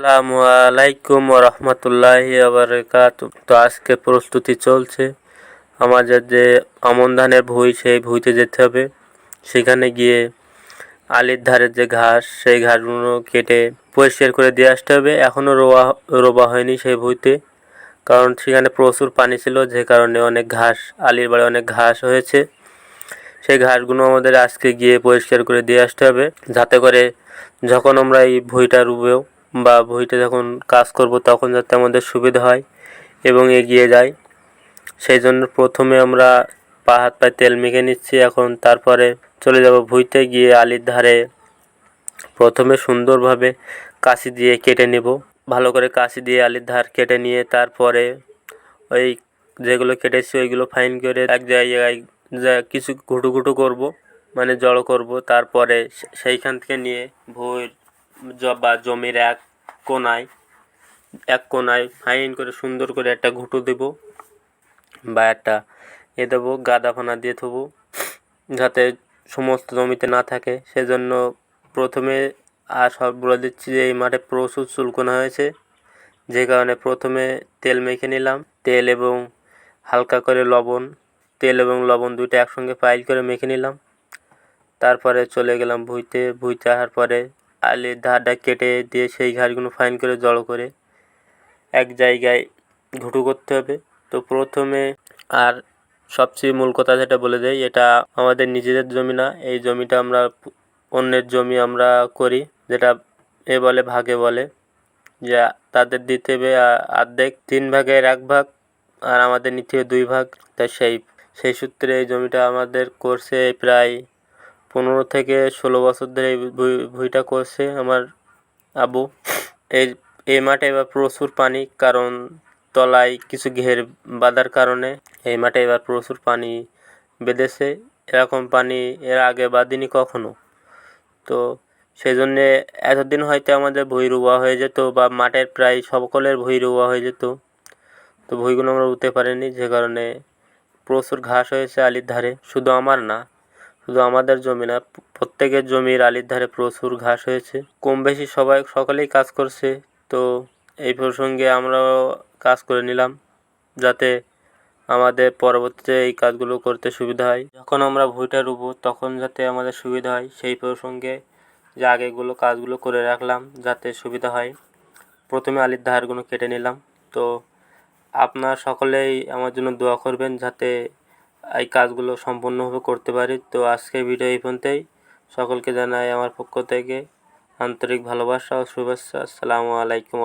আসসালামু আলাইকুম রহমতুল্লাহি আবরকাত তো আজকে প্রস্তুতি চলছে আমাদের যে আমন ধানের ভুঁই, সেই ভুঁইতে যেতে হবে। সেখানে গিয়ে আলির ধারের যে ঘাস, সেই ঘাসগুলো কেটে পরিষ্কার করে দিয়ে আসতে হবে। এখনও রোয়া, রোবা হয়নি সেই ভুঁইতে, কারণ সেখানে প্রচুর পানি ছিল, যে কারণে অনেক ঘাস, আলির বাড়ি অনেক ঘাস হয়েছে। সেই ঘাসগুলো আমাদের আজকে গিয়ে পরিষ্কার করে দিয়ে আসতে হবে, যাতে করে যখন আমরা এই ভুঁইটা রুবেও বা ভুঁইতে যখন কাজ করব, তখন যাতে আমাদের সুবিধা হয় এবং এগিয়ে যায় সেই জন্য প্রথমে আমরা পা হাত পায়ে তেল মেখে নিচ্ছি। এখন তারপরে চলে যাব ভুঁইতে। গিয়ে আলির ধারে প্রথমে সুন্দরভাবে কাশি দিয়ে কেটে নেব। ভালো করে কাশি দিয়ে আলির ধার কেটে নিয়ে তারপরে ওই যেগুলো কেটেছি, ওইগুলো ফাইন করে এক জায়গায় কিছু ঘুটু ঘুটু করব মানে জড়ো করব। তারপরে সেইখান থেকে নিয়ে জ- বা জমির এক কোনায় এক কোনায় ফাইন করে সুন্দর করে একটা ঘুঁটু দেব বা একটা এ দেবো, গাদা ফানা দিয়ে থবো যাতে সমস্ত জমিতে না থাকে। সেজন্য প্রথমে আর সব বলে দিচ্ছি যে এই মাঠে প্রচুর চুলকোনা হয়েছে। যে কারণে প্রথমে তেল মেখে নিলাম। তেল এবং হালকা করে লবণ, তেল এবং লবণ দুইটা একসঙ্গে পাইল করে মেখে নিলাম। তারপরে চলে গেলাম ভুইতে। ভুইতে আসার পরে আলির ধারটা কেটে দিয়ে সেই ঘাসগুলো ফাইন করে জড়ো করে এক জায়গায় ঘুটু করতে হবে। তো প্রথমে আর সবচেয়ে মূল কথা যেটা বলে দেয় এটা আমাদের নিজেদের জমি না, এই জমিটা আমরা অন্যের জমি আমরা করি, যেটা এ বলে ভাগে বলে। যে তাদের দিতে হবে অর্ধেক, তিন ভাগের এক ভাগ আর আমাদের নিতে হবে দুই ভাগ। তাই সেই সেই সূত্রে এই জমিটা আমাদের করছে প্রায় পনেরো থেকে ষোলো বছর ধরে এই ভুঁই- ভুঁইটা করছে আমার আবু এই এই মাঠে এবার প্রচুর পানি, কারণ তলায় কিছু ঘের বাঁধার কারণে এই মাঠে এবার প্রচুর পানি বেঁধেছে। এরকম পানি এর আগে বাঁধেনি কখনো। তো সেই জন্যে এতদিন হয়তো আমাদের ভুঁই রোয়া হয়ে যেত বা মাঠের প্রায় সকলের ভুঁই রোয়া হয়ে যেত। তো ভুঁইগুলো আমরা উঠতে পারিনি, যে কারণে প্রচুর ঘাস হয়েছে আলির ধারে। শুধু আমার না শুধু আমাদের জমি না প্রত্যেকের জমির আলির ধারে প্রচুর ঘাস হয়েছে। কম বেশি সবাই, সকলেই কাজ করছে। তো এই প্রসঙ্গে আমরাও কাজ করে নিলাম যাতে আমাদের পরবর্তীতে এই কাজগুলো করতে সুবিধা হয়। যখন আমরা ভুঁইটা রুবো, তখন যাতে আমাদের সুবিধা হয়, সেই প্রসঙ্গে যে আগেগুলো কাজগুলো করে রাখলাম যাতে সুবিধা হয়। প্রথমে আলির ধারগুলো কেটে নিলাম। তো আপনার সকলেই আমার জন্য দোয়া করবেন যাতে এই কাজগুলো সম্পূর্ণভাবে করতে পারি। তো আজকের ভিডিও এই পর্যন্তই। সকলকে জানাই আমার পক্ষ থেকে আন্তরিক ভালোবাসা ও শুভেচ্ছা। আসসালামু আলাইকুম।